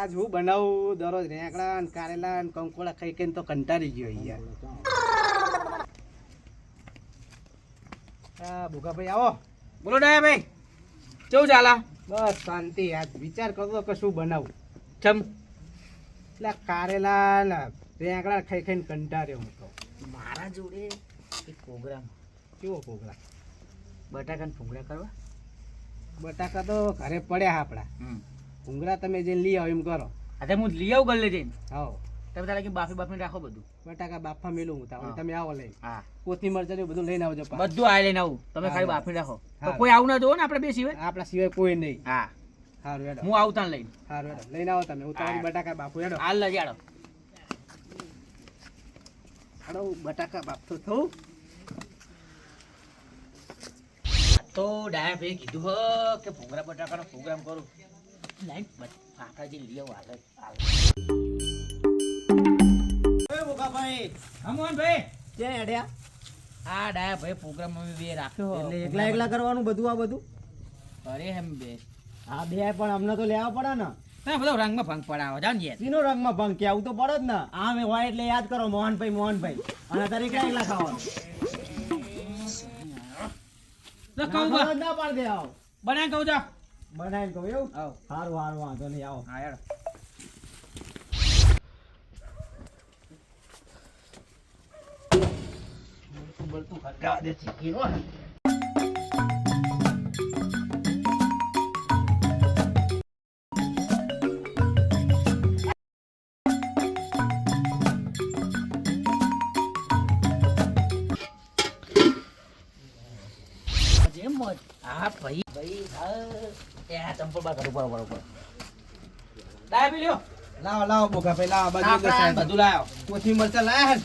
આજ હું બનાવું દરરોજ રેંકડા ને કારેલા ને કંકોડા ખાઈ ખાઈને તો કંટાળી ગયો યાર. હા ભૂખાભાઈ આવો. બોલો ડાયા ભાઈ કેવું ચાલા બસ શાંતિ. આજ વિચાર કરતો કે શું બનાવું. ચમ. એટલે કારેલા ને રેંકડા ખાઈ ખાઈને કંટાળ્યો હું તો. મારા જોડે એક પ્રોગ્રામ. કેવો પ્રોગ્રામ? બટાકાને ભૂંગળા કરવા? બટાકા તો ઘરે પડ્યા આપણા. ભૂંગળા તમે જઈને લઈ આવો એમ કરો. અરે હું લઈ આવું ગલ્લે જઈને. આવો. તમે તારે કે બાફી બાફી રાખો બધું. બટાકા બાફા મેલું હું તાવ તમે આવો લઈ હા. મરચાં બધું લઈને આવજો બધું આ લઈને આવું. તમે ખાલી બાફી રાખો. કોઈ આવું ના જોવો ને આપણે બે સિવાય? આપણા સિવાય કોઈ નહીં. હા. સારું હેડો. હું આવતા લઈને. સારું હેડો. લઈને આવો તમે. હું તમારી બટાકા બાફું હેડો. હાલ લઈ જાડો હેડો બટાકા બાફતો થઉં. તો ડાયા ભાઈ કીધું હ કે ભૂંગળા બટાકાનો પ્રોગ્રામ કરું. લાઈન જે મોહન ભાઈ ક્યાં હેડ્યા આ ડાયા ભાઈ પ્રોગ્રામ અમે બે રાખ્યો એટલે એકલા એકલા કરવાનું બધું આ બધું અરે એમ બે હા બે પણ અમને તો લેવા પડે ને તમે બધો રંગમાં ભંગ પડાવો જાવ ને સીનો રંગમાં ભંગ કે આવું તો પડે જ ને આ અમે હોય એટલે યાદ કરો મોહનભાઈ મોહનભાઈ અને તારે એકલા એકલા ખાવાનું તો કહું ના. ના પાડ દે આવો બનાવી કહું જાઓ બનાવીને કહું એવું? આવો. સારું સારું વાંધો નહીં આવો. હા યાર જેમ મોજ. હા ભાઈ. ભાઈ હા. ચંપલ બાર કાઢો, બરોબર બરોબર ડાય લ્યો. લાવો લાવો બોકા ભાઈ લાવો બાજુ બધું બધું લાયો. કોથમી લાયા ને?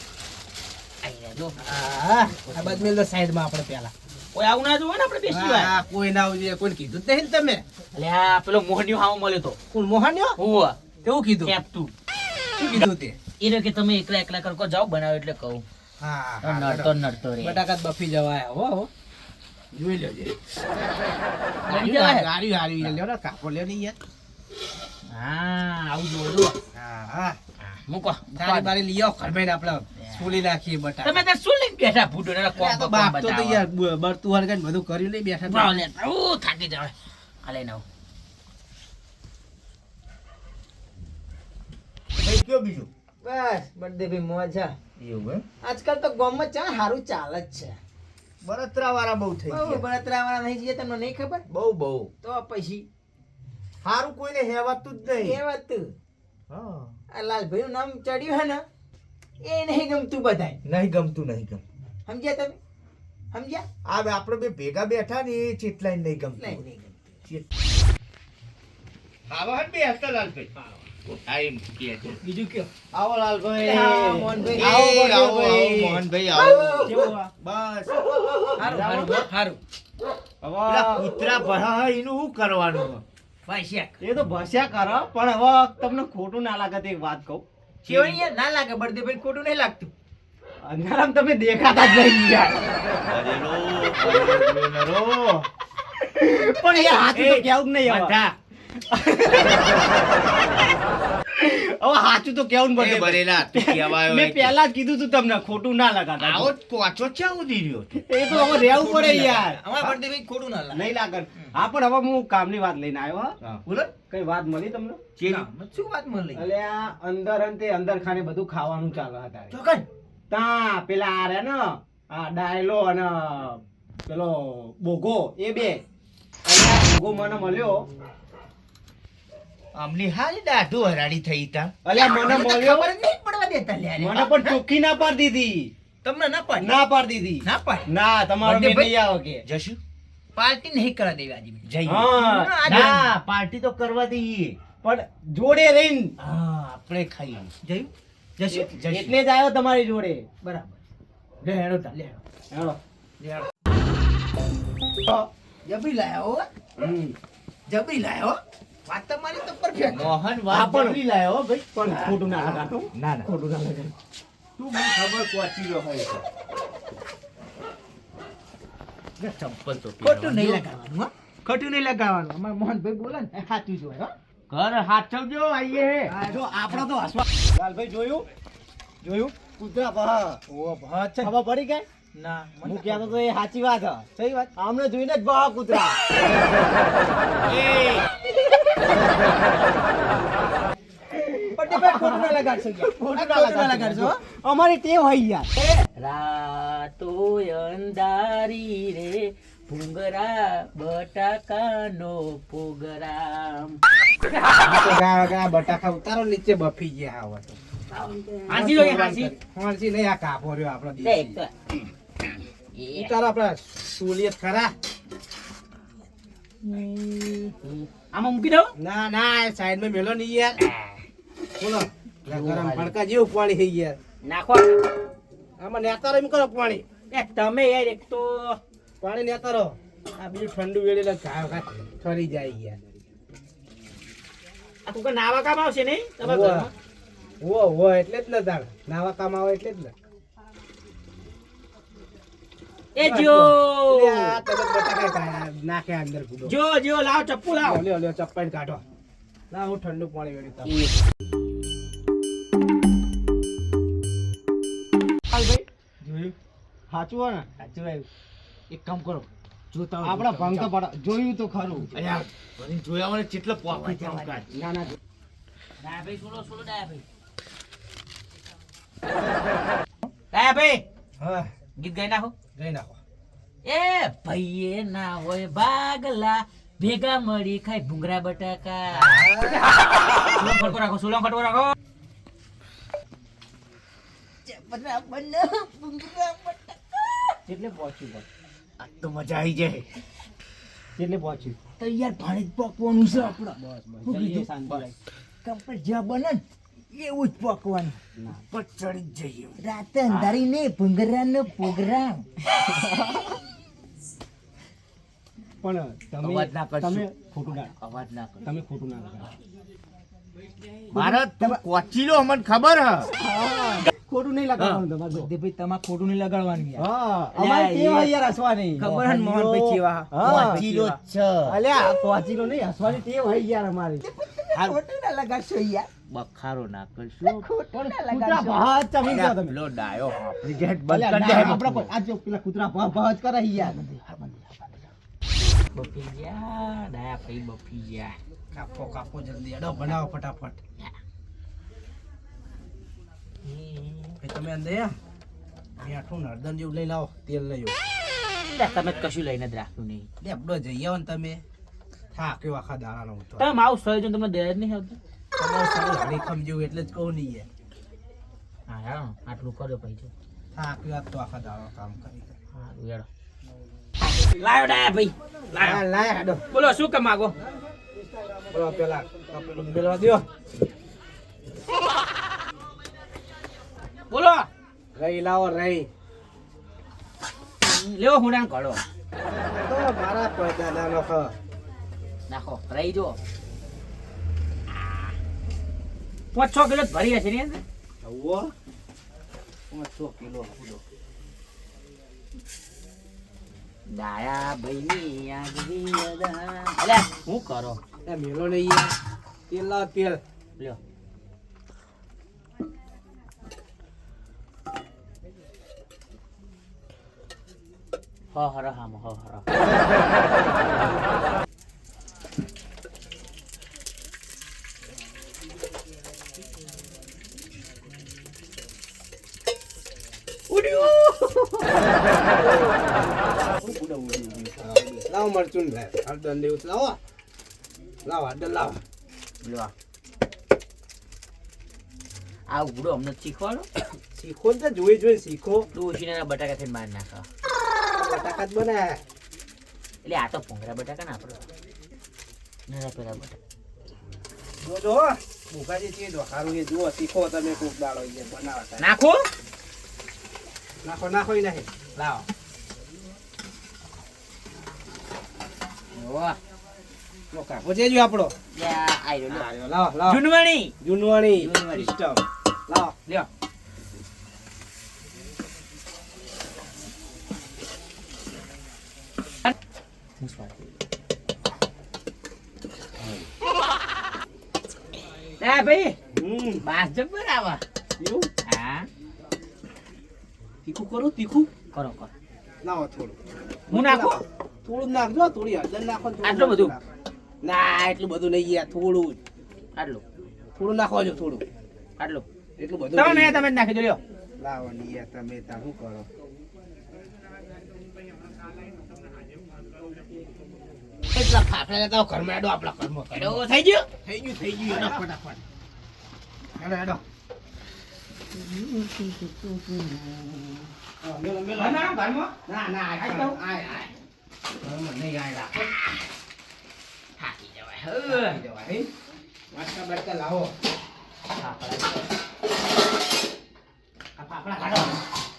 આઈ હા આ બાજુ સાઈડમાં આપણે પહેલા. કોઈ આવું ના જોવે ને આપણે બેસી હા કોઈ ના આવજે કોઈ કીધું જ નહીં ને તમે. પેલો મોહન્યો હાવ મળ્યો તો. કોણ મોહન્યો હોવા કેવું કીધું? તું શું કીધું તે? એ રહ્યો કે તમે એકલા એકલા કરો જાઓ બનાવો એટલે કહું. હા નડતો નડતો રે. બટાકા બફી જવાય હો. જોઈ લેજે. હારી હારી લ્યો ને કાપો લ્યો ને યાર હા આવું જોયું હા હા. મૂકો. તારી બારી લઈ આવો આપણે સુલી નાખીએ બટા તમે ત્યાં સુલી બેઠા ભૂડો? ને કોમ તો કોમ બાપ તો તો યાર બરતું બળતું હરગાઈને બધું કર્યું નહીં બેઠા ભાવ લે ઓ થાકી જાવ આ લઈને આવો. ભાઈ કયો બીજું? બસ બર્થડે ભાઈ મોજા. એવું આજકાલ તો ગામમાં ચા સારું ચાલે જ છે. બળતરા વાળા બહુ થઈ ગયા. બળતરા વાળા નહીં જઈએ તમને નહીં ખબર? બહુ બહુ. તો પછી? સારું કોઈને હેવાતું જ નહીં. હેવાતું. હા. આ લાલભાઈ નું નામ ચડ્યું હે ને એ નહીં ગમતું બધાય. નહીં ગમતું નહીં ગમતું. સમજ્યા તમે? સમજ્યા? આ આપણે બે ભેગા બેઠા ને એ ચેટલાય નહીં નહીં ગમતું. નહીં ગમતું. આવા હટ બે હસ્તા લાલભાઈ. આ એમ બીજું કયો? આવો લાલભાઈ. મોહનભાઈ. આવો, આવો, આવો, મોહનભાઈ. મોહનભાઈ આવો. બસ. હારું હારું હારું. કૂતરા ભરા એનું શું કરવાનું? એ તો ભસ્યા કરો પણ હવે તમને ખોટું ના લાગે તો એક વાત કહું. ચેવણીએ ના લાગે બર્થડે ભાઈ ખોટું નહીં લાગતું. અંધારામ તમે દેખાતા જ નહીં યાર. પણ તો કેવું નહીં બધા. હવે સાચું તો કેવું ને એ બધે બનેલા, મેં પહેલા જ કીધું તું તમને ખોટું ના લગાતા. આવો પોચો ચા ઉધી રહ્યો એ તો હવે રહેવું પડે યાર. અમાર બર્થડે ભાઈ ખોટું ના લાગે. નહીં લાગે. હા પણ હવે હું કામની વાત લઈને આવ્યો હા. બોલો. કઈ વાત મળી તમને? ચેલી? શું વાત મળી? એટલે આ અંદર અંતે અંદર ખાને બધું ખાવાનું ચાલે હતા ચોકન. તા પેલા આ રે ને આ ડાયલો અને પેલો બોગો એ બે. બોગો મને મળ્યો. આમની હારી દાઢું હરાડી થઈ તા. અલ્યા મને મળ્યો? ખબર નહીં પડવા દેતા લે મને પણ ચોખ્ખી ના પાડ દીધી. તમને ના પાડ? ના પાડ દીધી. ના પાડ? ના તમારો મે નહીં આવો કે. જશું? પાર્ટી નહીં કરવા દેવી આજે જઈ હા ના પાર્ટી તો કરવા દઈએ. પણ જોડે રહીને. હા આપણે ખાઈએ. જયું? જશું. એટલે જ આવ્યો તમારી જોડે. બરાબર. લે હેડો તા લે હેડો. લે હેડો. જબરી લાયો હમ. જબરી લાયા વાત તમારી તો પરફેક્ટ મોહન વાત પણ- લાયો ભાઈ. પણ ખોટું ના લગાડો. ના ના ખોટું ના લગાડો. તું મને ખબર પહોંચી રહ્યો હોય છે. ચંપલ તો ખોટું નહીં લગાવવાનું હો. ખોટું નહીં લગાવવાનું અમારા મોહનભાઈ બોલે ને સાચું જ હો. ઘર હાચવજો આઈએ. જો આપણો તો હસવા લાલભાઈ જોયું? જોયું? કૂતરા ભહ ઓ છે ખબર પડી કે? ના હું કહેતો તો એ સાચી વાત હ. સહી વાત? આમને જોઈને જ ભહ કૂતરા. અમારી ટેવ હોય યાર. રાતો અંધારી રે ભૂંગરા બટાકાનો પોગરામ. બટાકા ઉતારો નીચે બફી ગયા આવો તો. હાંસી જોઈએ હાંસી. હાંસી નહીં આ કાપો રહ્યો. ઉતારો આપણા સુલિયત ખરા. આમાં મૂકી દઉં? ના ના સાઈડમાં મેલો નહીં યાર. બોલો ગરમ ભડકા જેવું પાણી છે યાર. નાખો આમાં નેતારો એમ કરો પાણી. એ તમે યાર એક તો પાણી નેતારો આ બીજું ઠંડુ વેળેલા ઘા ઘા ઠરી જાય યાર. આ તું નાવા કામ આવશે નહીં તમે ઓ? હો હો એટલે જ ને તાર નાવા કામ આવે એટલે જ ને. એ જો. નાખે અંદર જો જો લાવ ચપ્પુ લાવ. લ્યો, લ્યો ચપ્પાઈને કાઢો. લાવ હું ઠંડુ પાણી વેડી. જોયું? સાચું હોય ને? સાચું આવ્યું. એક કામ કરો. જોતા આપણા ભંગ તો. પડા જોયું તો ખરું. અલ્યા જોયા મને કેટલો પોકી ના ના ડાયા ભાઈ સુનો સુનો ડાયા ભાઈ. ડાયા ભાઈ હા. ગીત ગાઈ નાખો. જઈ નાખો. એ ભાઈએ ના હોય બાગલા ભેગા મળી ખાય ભૂંગરા બટાકા. સુલમ ફટકો રાખો સુલમ ફટકો રાખો. કેટલે પહોંચ્યું આ તો મજા આવી જાય. કેટલે પહોંચ્યું? તો યાર ભાણે જ પકવાનું છે આપણે. બસ બસ. જ્યાં બને એવું જ પકવાનું. ચડી જ જઈએ. રાતે અંધારી ને ભૂંગરાનો પ્રોગ્રામ. પણ તમે અવાજ ના કરશો. તમે ખોટું ના અવાજ ના કરો તમે ખોટું ના લગાડો મારા તું કોચીલો અમને ખબર હ. ખોટું નહીં લગાડવાનું તમારે જો. ભાઈ તમારે ખોટું નહીં લગાડવાનું હા. અમારે કેવા યાર હસવાની? ખબર હન મોહન ભાઈ કેવા? હા. કોચીલો છ. અલ્યા પહોંચીલો નહીં હસવાની ટેવ હોય યાર અમારી. ખોટું ના લગાડશો યાર. બખારો ના કરશું ખોટું કૂતરા ભાહ ચમી ગયા તમે. પેલો ડાયો. આપણી બંધ કરી દે. આપણા આ જો પેલા કૂતરા ભાહ ભાહ કરે યાર. બફી ગયા ડાયા ભાઈ બફી ગયા. કાપો કાપો જલ્દી. અડો બનાવો ફટાફટ. તમે અંદર આ મીઠું ને જેવું લઈ લાવો તેલ લઈ આવો. તમે કશું લઈને જ રાખ્યું નહીં. લેબડો જઈ આવો ને તમે. થાક્યો આખા દાડાનો તમે આવું સહી તમે તમને દહેજ નહીં આવતું. તમારું સારું હરીખમ જેવું એટલે જ કહું નહીં યાર. હા આટલું કર્યો ભાઈ થાક્યો આજ તો આખા દાડો કામ કરી. સારું લાયો ડાયા ભાઈ. લાય. લાયો હાડો. બોલો શું કે માગો? બોલો પેલા કપેલું મેળવા દ્યો. બોલો. રહી લાવો રહી લેવો હુંડાણ કાઢો તો મારા પરદાદાનો ખ નાખો. રહી જો પાંચ છ કિલો ભરી હશે ને અંદર? આવો પાંચસો કિલો દાયા ભાઈની આગવી અદા. અલ્યા શું કરો? એ મેલો નહીં યાર. તેલ લાવ તેલ. લ્યો. હ હર હામ હ હર લાવો મરચું ને હળદર ને એવું લાવો લાવો હળદર લાવો. લ્યો આ ઉગડો અમને શીખવાડો. શીખો ને જોઈ જોઈ શીખો. ડોશીના બટાકા થઈને માર નાખો. બટાકા જ બનાયા એટલે આ તો ભૂંગળા બટાકા ને આપણે. ના પેલા બટાકા. જો જો ભૂખાજી ચીજ વખારું એ જુઓ શીખો તમે કોક દાડો બનાવતા. નાખો. નાખો નાખો નાખે. લાવો. વાહ. કાકો જેજો આપણો. આયો, લાવો લાવો જુનવાણી. જૂનવાણી. જૂનવાણી. સિસ્ટમ. લાવો લ્યો. એ ભાઈ. હમ. બાસ જબર આવા. એવું? હા. તીખું કરું તીખું. કરો કરો. લાવો થોડું. હું નાખું? થોડું નાખજો થોડી હળદર નાખો આટલું બધું? ના એટલું બધું નહીં યાર થોડું જ. આટલું? થોડું નાખો છો થોડું. આટલું? એટલું બધું તમે મેં તમે નાખી દો લ્યો. લાવો ને યાર તમે તાર શું કરો? એટલા ફાફડા લેતા ઘરમાં એડો આપણા ઘરમાં. એડો થઈ ગયો? થઈ ગયું થઈ ગયું. હેડો ફટાફટ. હેડો હેડો. હા, મેલો, મેલો. ઘરમાં ઘરમાં? ના ના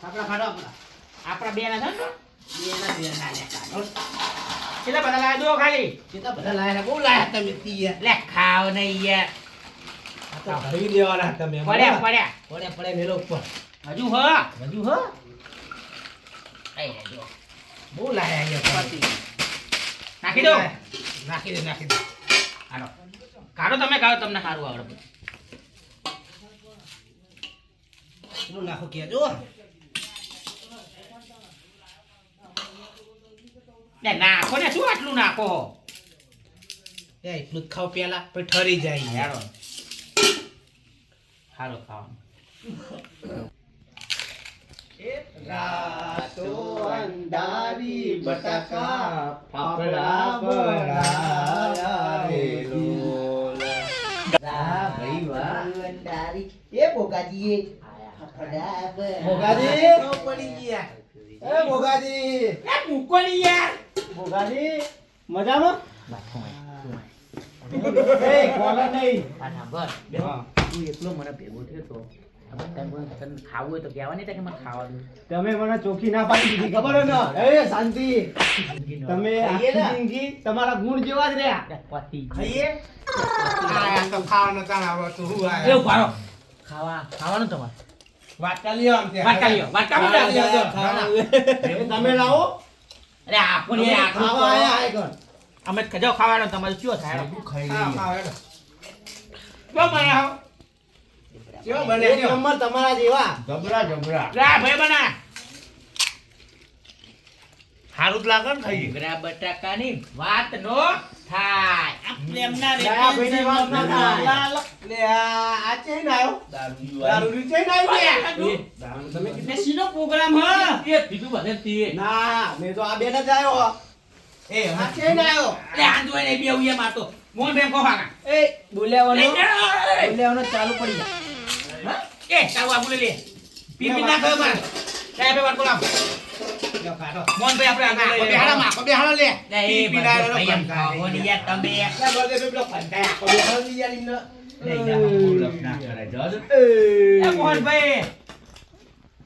આપણા આપણા બે ના બે ના બે ના દો ખાલી કેટલા બધા લાયા બહુ લાયા તમે તીયા લે ખાવ નહીં યાર તો ભરી દેવાના તમે પડ્યા પડ્યા પડે પડ્યા મેલો ઉપર હજુ હ હજુ હ. બહુ લાયા નાખી દો નાખી દો નાખી દો હાલો કાઢો તમે કાઢો તમને સારું આવડે બધું. નાખો લે નાખો ને શું આટલું નાખો એ એટલું જ ખાવ પેલા પછી ઠરી જાય. યારો સારું ખાવાનું. રાતો અંધારી બટાકા ફાફડા બનાયા રે લોલ. વાહ ભાઈ વાહ. મોગાજી નો પડી ગયા. એ ભોગાજી. એ મુકોલી યાર. ભોગાજી મજામાં? એ કોલર નહીં? આ બે તું એકલો મને ભેગો થયો તો. ખાવું હોય તો કહેવા કે મને ખાવા તમે મને ચોખ્ખી ના પાડી દીધી ખબર ને? એ શાંતિ. તમે આખી જિંદગી તમારા ગુણ જેવા જ રહ્યા. પતિ ખાઈએ? આ તો ખાવાનું તાણ આવડતું હું આ એવું પાડો ખાવા ખાવાનું તમારે. આમ તે ખાવાનું. તમે લાવો. અરે ખાવા આયા આય કણ. અમે ખજાવ ખાવાનો તમારે શું થાય? હા, હા, હેડો. બનાવો બને એક નંબર તમારા જેવા. જબરા જબરા લા ભાઈ બના. સારું જ લાગે ને ખાઈએ. ડુંગરા બટાકાની વાત નો થાય. આ પ્રેમના દયા વાત ના થાય. લે, આ આ ચેન આવ્યો? દારૂ દારૂની ચેન આવી એ, લે. દારૂ તમે કીધું. ને પ્રોગ્રામ હ. એ કીધું બધે તે. ના મેં તો આ બેન જ આવ્યો એ, આ ચેન આવ્યો. અરે આંધો ને બે ઉયા મારતો. મોન બેમ હાકા એ બોલ્યાવાનો એ, એ, બોલ્યાવાનો ચાલુ પડી જાય એ ચાલો આ બોલે લે. પીપી ના કર માર સાહેબ બે વાત બોલાવ મોન ભાઈ આપણે આગળ લઈ બેહાડા માં, બેહાડા લે. લે ભાઈ યાર તમે. ગયા. લે, યાર એમને. લઈ જાઓ. પૂરક ના કરાય. જવા એ. મોહન ભાઈ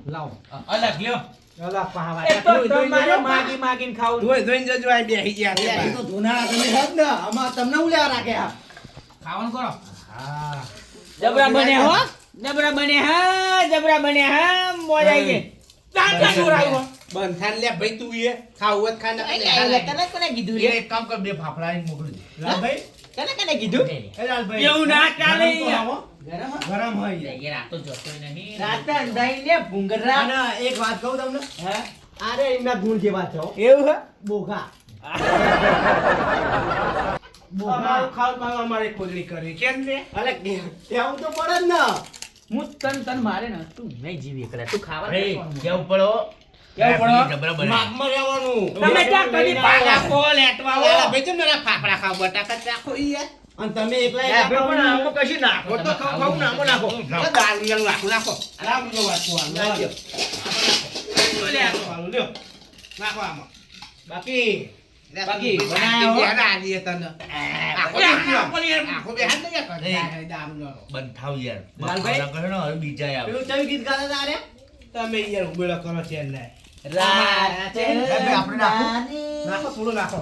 લાવો. અલગ લ્યો. ચાલો, પાવા. એ તો ધોઈ- ધોઈને તમારે જજો, માગી માગીને ખાવું. ધોઈ- જજો, આ બેહી છે. એ તો તમે હેત ને. આમાં તમને હું લેવા રાખે ખાવાનું કરો. હા. જબરા બને હો. જબરા બને હા જબરા બને હા મોજ આવી ગઈ ચાલ ચાલ દૂર આવ્યો બંધાન લે ભાઈ તું એ ખાવું હોય તો ખા, નકર તને કોને કીધું એ એક કામ કર બે ફાફડા ને મોકલી દે. લાલભાઈ તને કને કીધું? એ લાલભાઈ એવું ના ચાલે. ગરમ ગરમ ગરમ હોય. યાર આ તો જોતો નહીં. રાતે અંધાઈને ભૂંગરા. ના એક વાત કહું તમને. હે? અરે એમના ગુણ જેવા છો. એવું હે? બોગા અમારું ખાવ પાવું અમારે ખોદણી કરવી. કેમ રે કે- કેવું તો પડે જ ને. હું તન તન મારે ને તું નહીં જીવી એકલા તું ખાવા રે કેવું પડો આમાં. બાકી બાકી તમે યાર ઉભેલા કરો છે ને રાતે ભાઈ, આપણે નાખો. નાખો થોડું નાખો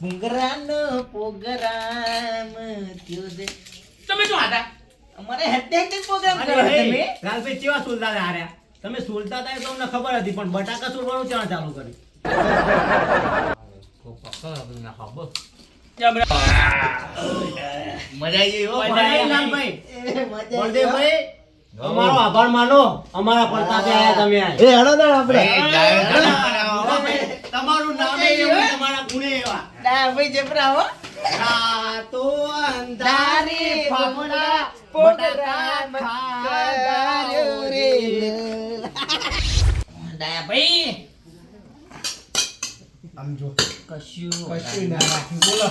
ભૂંગરાનો પ્રોગ્રામ થયો છે તમે શું હતા અમારે હેતે હેતે પ્રોગ્રામ કર્યો તમે લાલભાઈ કેવા સુલતા હતા હાર્યા તમે સુલતા હતા એ તો અમને ખબર હતી પણ બટાકા સુલવાનું ચાણ ચાલુ કર્યું બળદેવભાઈ અમારો આભાર અમારા પડતાથી એ એ. તમારું નામ એવું તમારા ગુણે એવા જબરા હો રાતો અંધારી આમ જો કશું કશું ના રાખ્યું બોલો.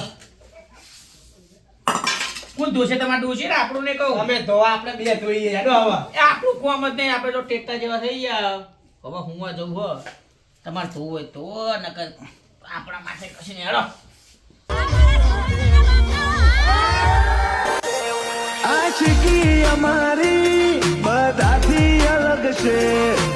કોણ દોષે તમારે દોષી ને આપણું ને કહું? અમે ધોવા આપણે બે ધોઈએ. હેડો હવે. એ આપણું કોમ જ નહીં આપણે તો ટેકતા જેવા થઈ ગયા. હવે હું આ જવું હો. તમારે ધોવું હોય તો નકર આપણા માટે કશું નહીં. હેડો. આશિકી અમારી બધાથી અલગ છે.